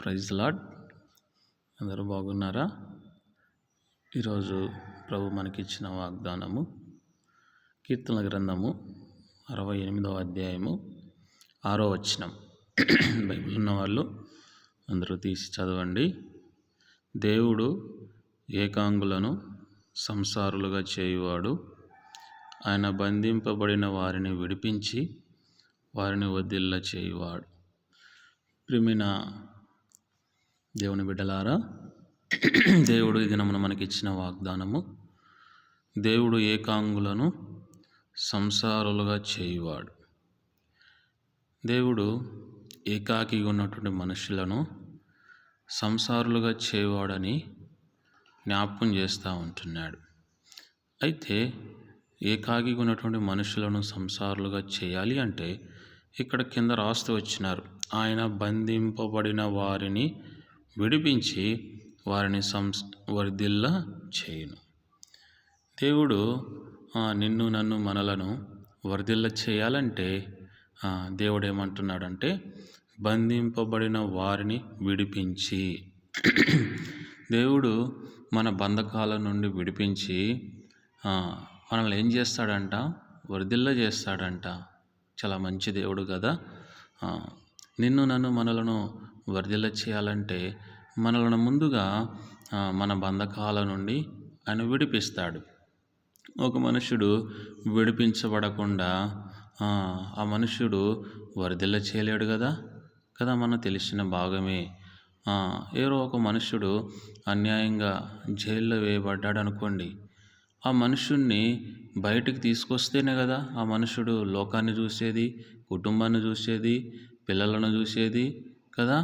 Praise lord అందరూ బాగున్నారా? ఈరోజు ప్రభు మనకిచ్చిన వాగ్దానము కీర్తన గ్రంథము అరవై ఎనిమిదవ అధ్యాయము ఆరో వచనం. బైబిల్ ఉన్నవాళ్ళు అందరూ తీసి చదవండి. దేవుడు ఏకాంగులను సంసారులుగా చేయువాడు. ఆయన బంధింపబడిన వారిని విడిపించి వారిని వదిల్ల చేయువాడు. ప్రిమిన దేవుని బిడ్డలారా దేవుడు ఈ దినమున మనకిచ్చిన వాగ్దానము దేవుడు ఏకాంగులను సంసారులుగా చేయువాడు. దేవుడు ఏకాకిగా ఉన్నటువంటి మనుషులను సంసారులుగా చేయువాడని జ్ఞాపకం చేస్తూ ఉంటున్నాడు. అయితే ఏకాకిగా ఉన్నటువంటి మనుషులను సంసారులుగా చేయాలి అంటే ఇక్కడ కింద రాస్తూ వచ్చినారు. ఆయన బంధింపబడిన వారిని విడిపించి వారిని సంస్ వర్ధిల్లా చేయును. దేవుడు నిన్ను నన్ను మనలను వర్ధిల్ల చేయాలంటే దేవుడు ఏమంటున్నాడంటే బంధింపబడిన వారిని విడిపించి. దేవుడు మన బంధకాల నుండి విడిపించి మనల్ని ఏం చేస్తాడంట? వర్ధిల్ల చేస్తాడంట. చాలా మంచి దేవుడు కదా నిన్ను నన్ను మనలను వర్ధిల్ల చేయాలంటే మనలను ముందుగా మన బంధకాల నుండి ఆయన విడిపిస్తాడు. ఒక మనుషుడు విడిపించబడకుండా ఆ, మనుషుడు వరదిల్ల చేయలేడు కదా? కదా మనం తెలిసిన భాగమే. ఏరో ఒక మనుషుడు అన్యాయంగా జైల్లో వేయబడ్డాడు అనుకోండి ఆ మనుషుణ్ణి బయటికి తీసుకొస్తేనే కదా ఆ మనుషుడు లోకాన్ని చూసేది కుటుంబాన్ని చూసేది పిల్లలను చూసేది కదా?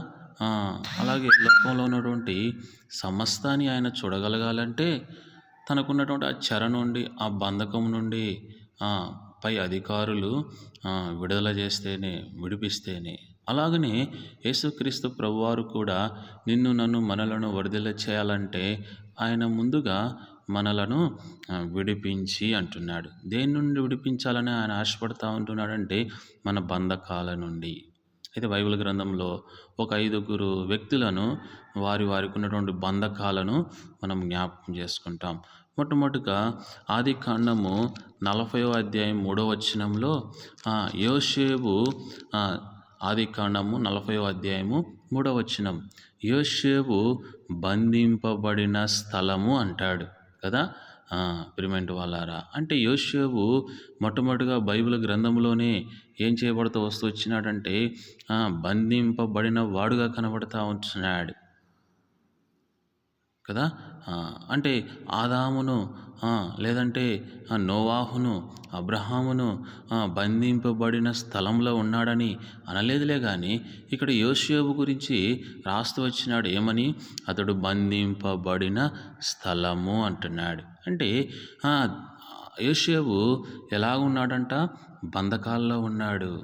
అలాగే లోకంలో ఉన్నటువంటి సమస్తాన్ని ఆయన చూడగలగాలంటే తనకున్నటువంటి ఆ చెర నుండి ఆ బంధకం నుండి పై అధికారులు విడుదల చేస్తేనే విడిపిస్తేనే. అలాగనే యేసుక్రీస్తు ప్రభువారు కూడా నిన్ను నన్ను మనలను వరదల చేయాలంటే ఆయన ముందుగా మనలను విడిపించి అంటున్నాడు. దేని నుండి విడిపించాలని ఆయన ఆశపడతా ఉంటున్నాడంటే మన బంధకాల నుండి. అయితే బైబిల్ గ్రంథంలో ఒక ఐదుగురు వ్యక్తులను వారి వారికి ఉన్నటువంటి బంధకాలను మనం జ్ఞాపకం చేసుకుంటాం. మొట్టమొదటిగా ఆది కాండము నలభైవ అధ్యాయం మూడవ వచనంలో యోషేబు ఆది కాండము నలభైవ అధ్యాయము మూడవ వచనం. యోషేబు బంధింపబడిన స్థలము అంటాడు కదా ప్రిమెంట్ వాళ్ళారా? అంటే యోషేబు మొట్టమొదటిగా బైబిల్ గ్రంథంలోనే ఏం చేయబడుతూ వస్తూ వచ్చినాడంటే బంధింపబడిన వాడుగా కనబడతా వచ్చినాడు కదా? అంటే ఆదామును లేదంటే నోవాహును అబ్రహామును బంధింపబడిన స్థలంలో ఉన్నాడని అనలేదులే కానీ ఇక్కడ యోషేబు గురించి రాస్తూ వచ్చినాడు. ఏమని? అతడు బంధింపబడిన స్థలము అంటున్నాడు. అంటే ఆ, ఎలా ఎలాగున్నాడంట? బంధకాల్లో ఉన్నాడు.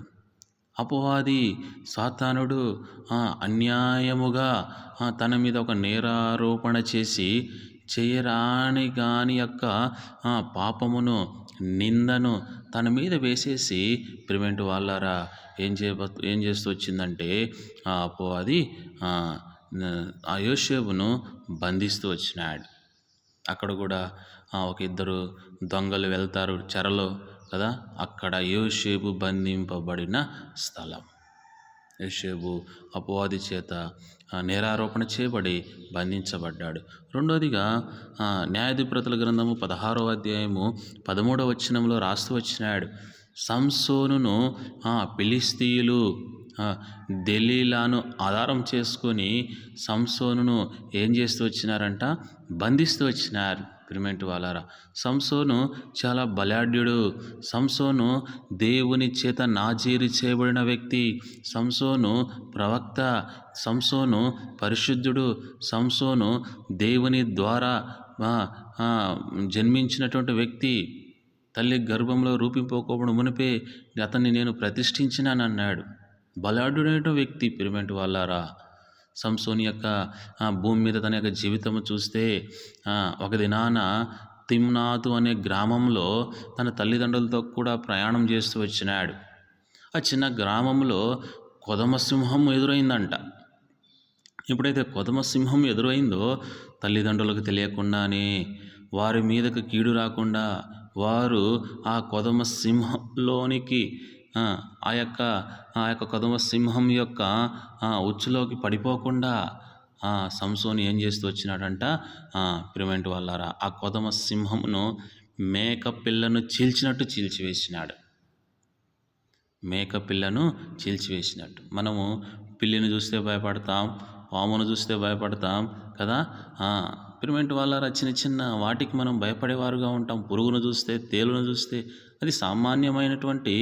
అపవాది సాతానుడు అన్యాయముగా తన మీద ఒక నేరారోపణ చేసి చేయరాని కాని యొక్క పాపమును నిందను తన మీద వేసేసి ప్రివెంట్ వాళ్ళారా ఏం చే ఏం చేస్తూ వచ్చిందంటే అపవాది ఆ, ఆ బంధిస్తూ వచ్చినాడు. అక్కడ కూడా ఒక ఇద్దరు దొంగలు వెళ్తారు చెరలో కదా? అక్కడ యోషేబు బంధింపబడిన స్థలం. యోషేబు అపవాది చేత నేరారోపణ చేయబడి బంధించబడ్డాడు. రెండోదిగా న్యాయాధిపతుల గ్రంథము పదహారో అధ్యాయము పదమూడవ వచనంలో రాస్తూ వచ్చినాడు. సంసోనును పిలిస్తీయులు దెలీలాను ఆధారం చేసుకొని సంసోనును ఏం చేస్తూ వచ్చినారంట? బంధిస్తూ వచ్చినారు. పిరిమెంట్ వాళ్ళారా సంసోను చాలా బలాఢ్యుడు. సంసోను దేవుని చేత నాజీరు చేయబడిన వ్యక్తి. సంసోను ప్రవక్త. సంసోను పరిశుద్ధుడు. సంసోను దేవుని ద్వారా జన్మించినటువంటి వ్యక్తి. తల్లి గర్భంలో రూపింపోకోవడం మునిపే అతన్ని నేను ప్రతిష్ఠించినానన్నాడు. బలాఢ్యుడైన వ్యక్తి పిరిమెంట్ వాళ్ళారా? సంసోని యొక్క భూమి మీద తన యొక్క జీవితం చూస్తే ఒక దినాన తిమ్నాతు అనే గ్రామంలో తన తల్లిదండ్రులతో కూడా ప్రయాణం చేస్తూ వచ్చినాడు. ఆ చిన్న గ్రామంలో కొదమ సింహం ఎదురైందంట. ఎప్పుడైతే కొదమ సింహం ఎదురైందో తల్లిదండ్రులకు తెలియకుండానే వారి మీదకు కీడు రాకుండా వారు ఆ కొదమ సింహంలోనికి ఆ, యొక్క ఆ యొక్క కదుమ సింహం యొక్క ఉచ్చులోకి పడిపోకుండా సంసోని ఏం చేస్తూ వచ్చినాడంట? ప్రివెంట్ వాళ్ళారా ఆ కొదమ సింహమును మేక పిల్లను చీల్చినట్టు చీల్చివేసినాడు. మేక పిల్లను చీల్చివేసినట్టు. మనము పిల్లిని చూస్తే భయపడతాం పామును చూస్తే భయపడతాం కదా? పిరిమెంట్ వాళ్ళారా చిన్న చిన్న వాటికి మనం భయపడేవారుగా ఉంటాం. పురుగును చూస్తే తేలును చూస్తే అది సామాన్యమైనటువంటి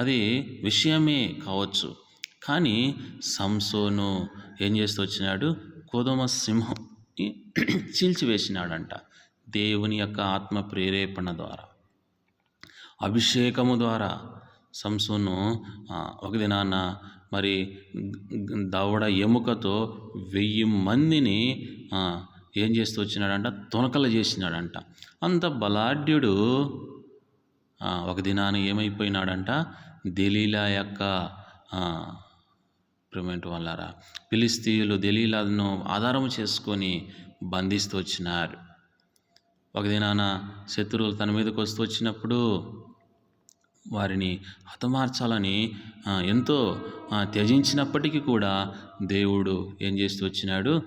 అది విషయమే కావచ్చు. కానీ సంసోను ఏం చేస్తూ వచ్చినాడు? కోదమ సింహం చీల్చివేసినాడంట. దేవుని యొక్క ఆత్మ ప్రేరేపణ ద్వారా. అభిషేకము ద్వారా సంసోను ఒక దినాన మరి దవడ ఎముకతో వెయ్యి మందిని ఏం చేస్తూ వచ్చినాడంట? తొనకలు చేసినాడంట. అంత బలాఢ్యుడు ఒక దినాన ఏమైపోయినాడంట? దెలీలా యొక్క ప్రిమెంట్ వల్లారా పిలిస్తీయులు దెలీలాను ఆధారం చేసుకొని బంధిస్తూ వచ్చినారు. ఒక దినాన శత్రువులు తన మీదకి వస్తూ వచ్చినప్పుడు వారిని హతమార్చాలని ఎంతో త్యజించినప్పటికీ కూడా దేవుడు ఏం చేస్తూ వచ్చినాడు?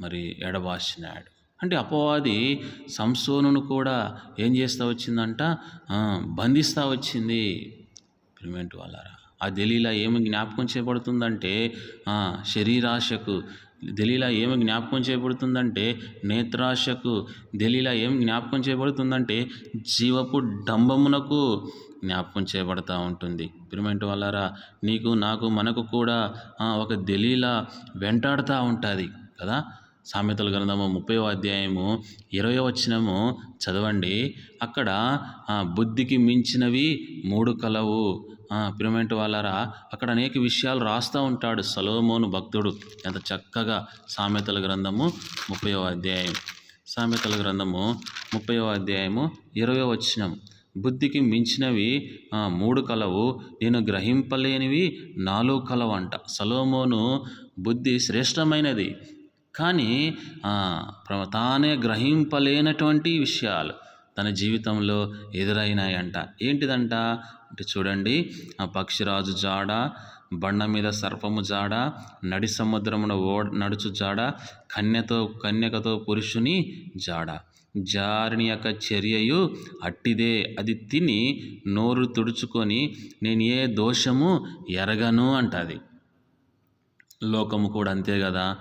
మరి ఎడబాసినాడు అంటే అపవాది సంసోనును కూడా ఏం చేస్తూ వచ్చిందంట? బంధిస్తూ వచ్చింది. ప్రిమెంట్ వాళ్ళారా? ఆ దలీలా ఏమి జ్ఞాపకం చేయబడుతుందంటే శరీరాశకు దలీలా ఏమి జ్ఞాపకం చేయబడుతుందంటే నేత్రాశకు దలీలా ఏమి జ్ఞాపకం చేయబడుతుందంటే జీవపు డంబమునకు జ్ఞాపకం చేయబడతా ఉంటుంది. పిరిమెంట్ వాళ్ళారా నీకు నాకు మనకు కూడా ఒక దలీలా వెంటాడుతూ ఉంటుంది కదా? సామెతల గ్రంథము ముప్పై అధ్యాయము ఇరవై వచనము చదవండి. అక్కడ బుద్ధికి మించినవి మూడు కలవు. పిరమెంట్ వాళ్ళరా అక్కడ అనేక విషయాలు రాస్తూ ఉంటాడు సలోమోను భక్తుడు. ఎంత చక్కగా సామెతల గ్రంథము ముప్పై అధ్యాయం. సామెతల గ్రంథము ముప్పై అధ్యాయము ఇరవై వచనం. బుద్ధికి మించినవి మూడు కలవు. నేను గ్రహింపలేనివి నాలుగు కలవు అంట సలోమోను బుద్ధి శ్రేష్టమైనది. కానీ ప్ర- తానే గ్రహింపలేనటువంటి విషయాలు తన జీవితంలో ఎదురైనాయంట. ఏంటిదంట? అంటే చూడండి ఆ పక్షిరాజు జాడ బండ మీద సర్పము జాడ నడి సముద్రమున ఓ నడుచు జాడ కన్యతో కన్యకతో పురుషుని జాడ. జారిని యొక్క చర్యయు అట్టిదే. అది తిని నోరు తుడుచుకొని నేను ఏ దోషము ఎరగను అంటది. లోకము కూడా అంతే కదా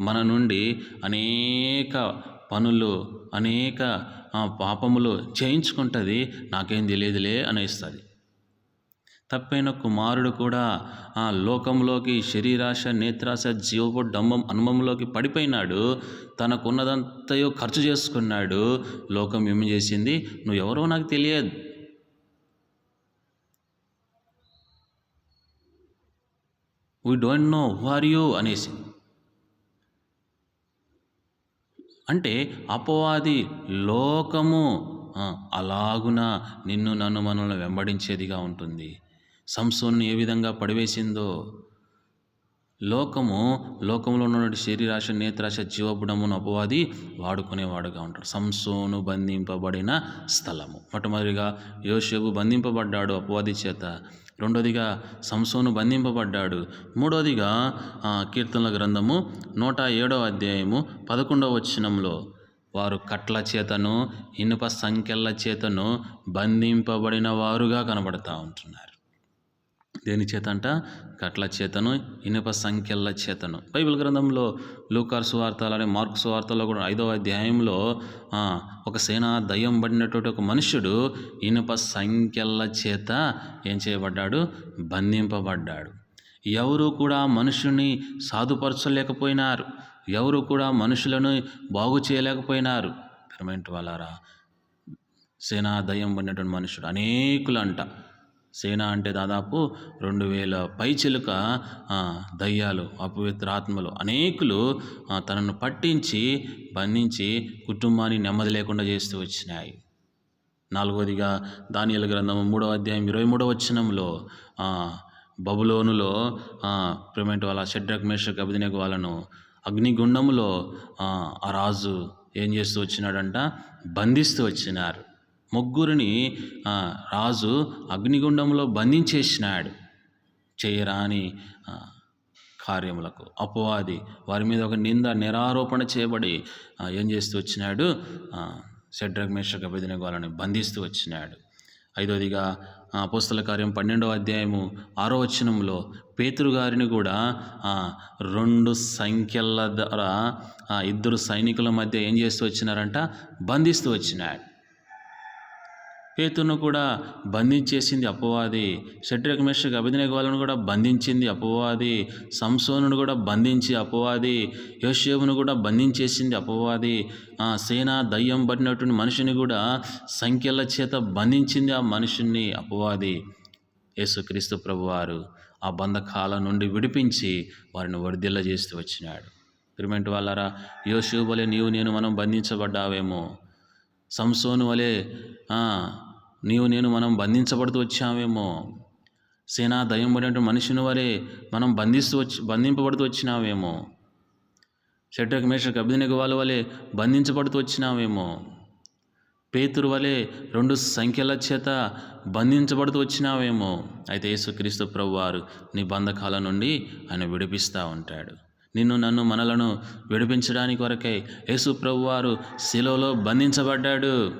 మన నుండి అనేక పనులు అనేక పాపములు చేయించుకుంటుంది. నాకేం తెలియదులే అనేస్తుంది. తప్పైన కుమారుడు కూడా ఆ లోకంలోకి శరీరాశ నేత్రాశ జీవపు డంబం అనుభవంలోకి పడిపోయినాడు. తనకున్నదంతయో ఖర్చు చేసుకున్నాడు. లోకం ఏమి చేసింది? నువ్వు ఎవరో నాకు తెలియదు. We don't know who are you అనేసి అంటే అపవాది లోకము అలాగున నిన్ను నన్ను మనల్ని వెంబడించేదిగా ఉంటుంది. సంసోను ఏ విధంగా పడివేసిందో? లోకము లోకంలో ఉన్నటువంటి శరీరాశ నేత్రాశ జీవబుడమును అపవాది వాడుకునేవాడుగా ఉంటాడు. సంసోను బంధింపబడిన స్థలము. మొట్టమొదటిగా యోషేపు బంధింపబడ్డాడు అపవాది చేత. రెండోదిగా సంసోను బంధింపబడ్డాడు. మూడోదిగా కీర్తనల గ్రంథము నూట ఏడో అధ్యాయము పదకొండవ వచనంలో వారు కట్ల చేతను ఇనుప సంఖ్యల చేతను బంధింపబడిన వారుగా కనబడతా ఉంటున్నారు. దేని చేతంట? కట్ల చేతను ఇనుప సంఖ్యల చేతను. బైబిల్ గ్రంథంలో లూకార్ సువార్త అలానే మార్క్ సువార్తలో కూడా ఐదవ అధ్యాయంలో ఒక సేనా దయ్యం పడినటువంటి ఒక మనుషుడు ఇనుప సంఖ్యల చేత ఏం చేయబడ్డాడు? బంధింపబడ్డాడు. ఎవరు కూడా మనుషుని సాధుపరచలేకపోయినారు. ఎవరు కూడా మనుషులను బాగు చేయలేకపోయినారు. పెర్మనెంట్ వాళ్ళారా సేనా దయ్యం పడినటువంటి మనుషుడు అనేకులు అంట సేన అంటే దాదాపు రెండు వేల పైచిలుక దయ్యాలు అపవిత్ర ఆత్మలు అనేకులు తనను పట్టించి బంధించి కుటుంబాన్ని నెమ్మది లేకుండా చేస్తూ వచ్చినాయి. నాలుగవదిగా దానియల గ్రంథం మూడవ అధ్యాయం ఇరవై మూడవ వచనంలో బబులోనులో ప్రమేంట్ వాళ్ళ షడ్రక్ మేషక్ అభిదినకు వాళ్ళను అగ్నిగుండములో ఆ రాజు ఏం చేస్తూ వచ్చినాడంట? బంధిస్తూ వచ్చినారు. ముగ్గురిని రాజు అగ్నిగుండంలో బంధించేసినాడు. చేయరాని కార్యములకు అపవాది వారి మీద ఒక నింద నిరారోపణ చేయబడి ఏం చేస్తూ వచ్చినాడు? షడ్రగ్ మేషక వాళ్ళని బంధిస్తూ వచ్చినాడు. ఐదోదిగా పుస్తల కార్యం పన్నెండవ అధ్యాయము ఆరో వచనంలో పేతురు గారిని కూడా రెండు సంఖ్యల ద్వారా ఇద్దరు సైనికుల మధ్య ఏం చేస్తూ వచ్చినారంట? బంధిస్తూ వచ్చినాడు. పేతును కూడా బంధించేసింది అపవాది. షట్రక్ మెషక్ అభినయ కూడా బంధించింది అపవాది. సంసోనును కూడా బంధించి అపవాది. యోషేవును కూడా బంధించేసింది అపవాది. సేనా దయ్యం పడినటువంటి మనిషిని కూడా సంఖ్యల చేత బంధించింది ఆ మనుషుని అపవాది. యేసుక్రీస్తు ప్రభువారు ఆ బంధకాల నుండి విడిపించి వారిని వర్ధిల్ల చేస్తూ వచ్చినాడు. పిరిమెంట్ వాళ్ళరా యోషు వలె నీవు నేను మనం బంధించబడ్డావేమో. సంసోను వలె నీవు నేను మనం బంధించబడుతూ వచ్చామేమో సేనా దయ్యం పడినటువంటి మనిషిని వలె మనం బంధిస్తూ వచ్చి బంధింపబడుతూ వచ్చినావేమో. షడ్రక్ మేషక్ అభినయ వాళ్ళ వలె బంధించబడుతూ వచ్చినావేమో. పేతురు వలె రెండు సంఖ్యల చేత బంధించబడుతూ వచ్చినావేమో. అయితే యేసుక్రీస్తు ప్రభువారు నీ బంధకాల నుండి ఆయన విడిపిస్తూ ఉంటాడు. నిన్ను నన్ను మనలను విడిపించడానికి వరకై యేసు ప్రభువారు శిలోలో బంధించబడ్డాడు.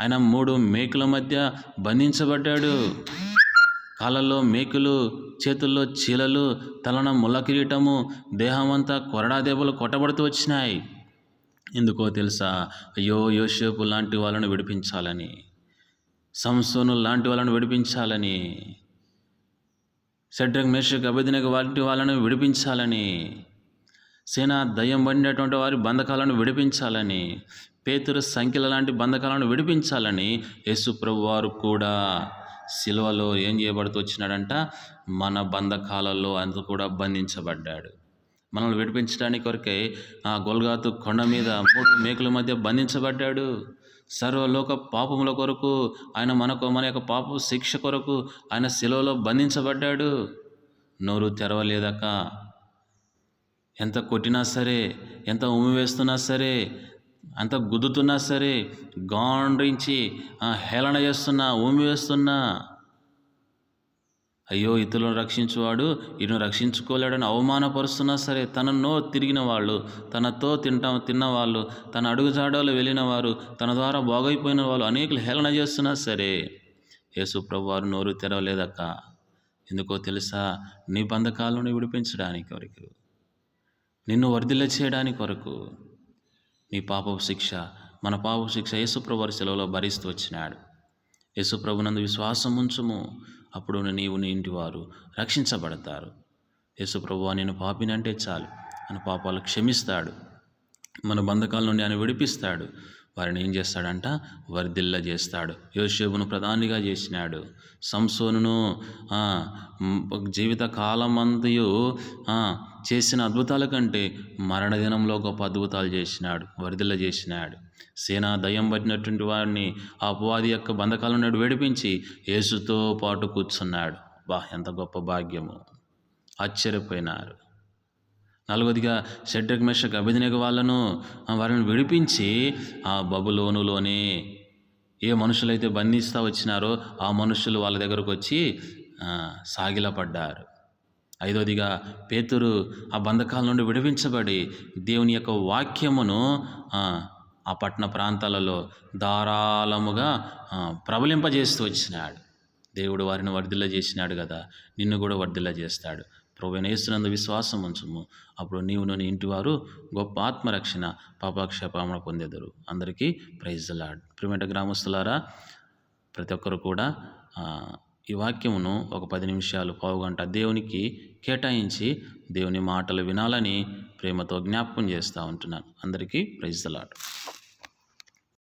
ఆయన మూడు మేకుల మధ్య బంధించబడ్డాడు. కాళ్ళల్లో మేకులు చేతుల్లో చీలలు తలన ముళ్ళ కిరీటము దేహమంతా కొరడా దెబ్బలు కొట్టబడుతూ వచ్చినాయి. ఎందుకో తెలుసా? అయ్యో యోసేపు లాంటి వాళ్ళను విడిపించాలని సంసోను లాంటి వాళ్ళను విడిపించాలని సెడ్రక్ మేషక్ అభిదినకు వంటి వాళ్ళను విడిపించాలని సేనా దయ్యం పడినటువంటి వారి బంధకాలను విడిపించాలని పేతురు సంఖ్యల లాంటి బంధకాలను విడిపించాలని యేసు వారు కూడా సిల్వలో ఏం చేయబడుతూ వచ్చినాడంట? మన బంధకాలలో అంత కూడా బంధించబడ్డాడు. మనల్ని విడిపించడానికి కొరకే ఆ గొల్గాతు కొండ మీద మూడు మేకుల మధ్య బంధించబడ్డాడు. సర్వలోక పాపముల కొరకు ఆయన మనకు మన యొక్క పాప శిక్ష కొరకు ఆయన శిలువలో బంధించబడ్డాడు. నోరు తెరవలేదక ఎంత కొట్టినా సరే ఎంత ఉమ్మి వేస్తున్నా సరే అంత గుద్దుతున్నా సరే గాండ్రించి హేళన చేస్తున్నా ఊమి వేస్తున్నా. అయ్యో ఇతరులను రక్షించువాడు ఈయన రక్షించుకోలేడని అవమానపరుస్తున్నా సరే తననో తిరిగిన వాళ్ళు తనతో తింటాం తిన్నవాళ్ళు తన అడుగుజాడలు వెళ్ళిన వారు తన ద్వారా బాగైపోయిన వాళ్ళు అనేకులు హేళన చేస్తున్నా సరే యేసు ప్రభు వారు నోరు తెరవలేదక్క. ఎందుకో తెలుసా? నీ బంధకాలను విడిపించడానికి కొరకు నిన్ను వర్ధిల్ల చేయడానికి కొరకు. నీ పాపపు శిక్ష మన పాపపు శిక్ష యేసుప్రభువారి సెలవులో భరిస్తూ వచ్చినాడు. యేసుప్రభునందు విశ్వాసం ఉంచుము అప్పుడు నీవు నీ ఇంటివారు రక్షించబడతారు. యేసుప్రభు నేను పాపినంటే చాలు మన పాపాలు క్షమిస్తాడు. మన బంధకాల నుండి ఆయన విడిపిస్తాడు. వారిని ఏం చేస్తాడంట? వర్ధిల్ల చేస్తాడు. యోషేబును ప్రధానిగా చేసినాడు. సంసోనును జీవిత కాలమంతయు చేసిన అద్భుతాల కంటే మరణదినంలో గొప్ప అద్భుతాలు చేసినాడు. వర్ధిల్ల చేసినాడు. సేనా దయ్యం పట్టినటువంటి వారిని ఆ అపవాది యొక్క బంధకాల నుండి విడిపించి యేసుతో పాటు కూర్చున్నాడు. బా ఎంత గొప్ప భాగ్యము. ఆశ్చర్యపోయినారు. నాలుగోదిగా షడ్రక్ మెషక్ అభినయక వాళ్ళను వారిని విడిపించి ఆ బబులోనులోనే ఏ మనుషులైతే బంధిస్తూ వచ్చినారో ఆ మనుషులు వాళ్ళ దగ్గరకు వచ్చి సాగిలపడ్డారు. ఐదోదిగా పేతురు ఆ బంధకాల నుండి విడిపించబడి దేవుని యొక్క వాక్యమును ఆ, పట్టణ ప్రాంతాలలో ధారాళముగా ప్రబలింపజేస్తూ వచ్చినాడు. దేవుడు వారిని వర్ధిల్ల చేసినాడు కదా నిన్ను కూడా వర్ధిల్ల చేస్తాడు ప్రభునేస్తున్నందు విశ్వాసం ఉంచుము. అప్పుడు నీవు నీ ఇంటివారు గొప్ప ఆత్మరక్షణ పాపాక్షేపామణ పొందేదరు. అందరికీ ప్రైజ్ లాడ్ ప్రిమేట గ్రామస్తులారా ప్రతి ఒక్కరు కూడా ఈ వాక్యమును ఒక పది నిమిషాలు పావుగంట దేవునికి కేటాయించి దేవుని మాటలు వినాలని ప్రేమతో జ్ఞాపకం చేస్తూ ఉంటున్నాను. అందరికీ ప్రైజ్ లాడ్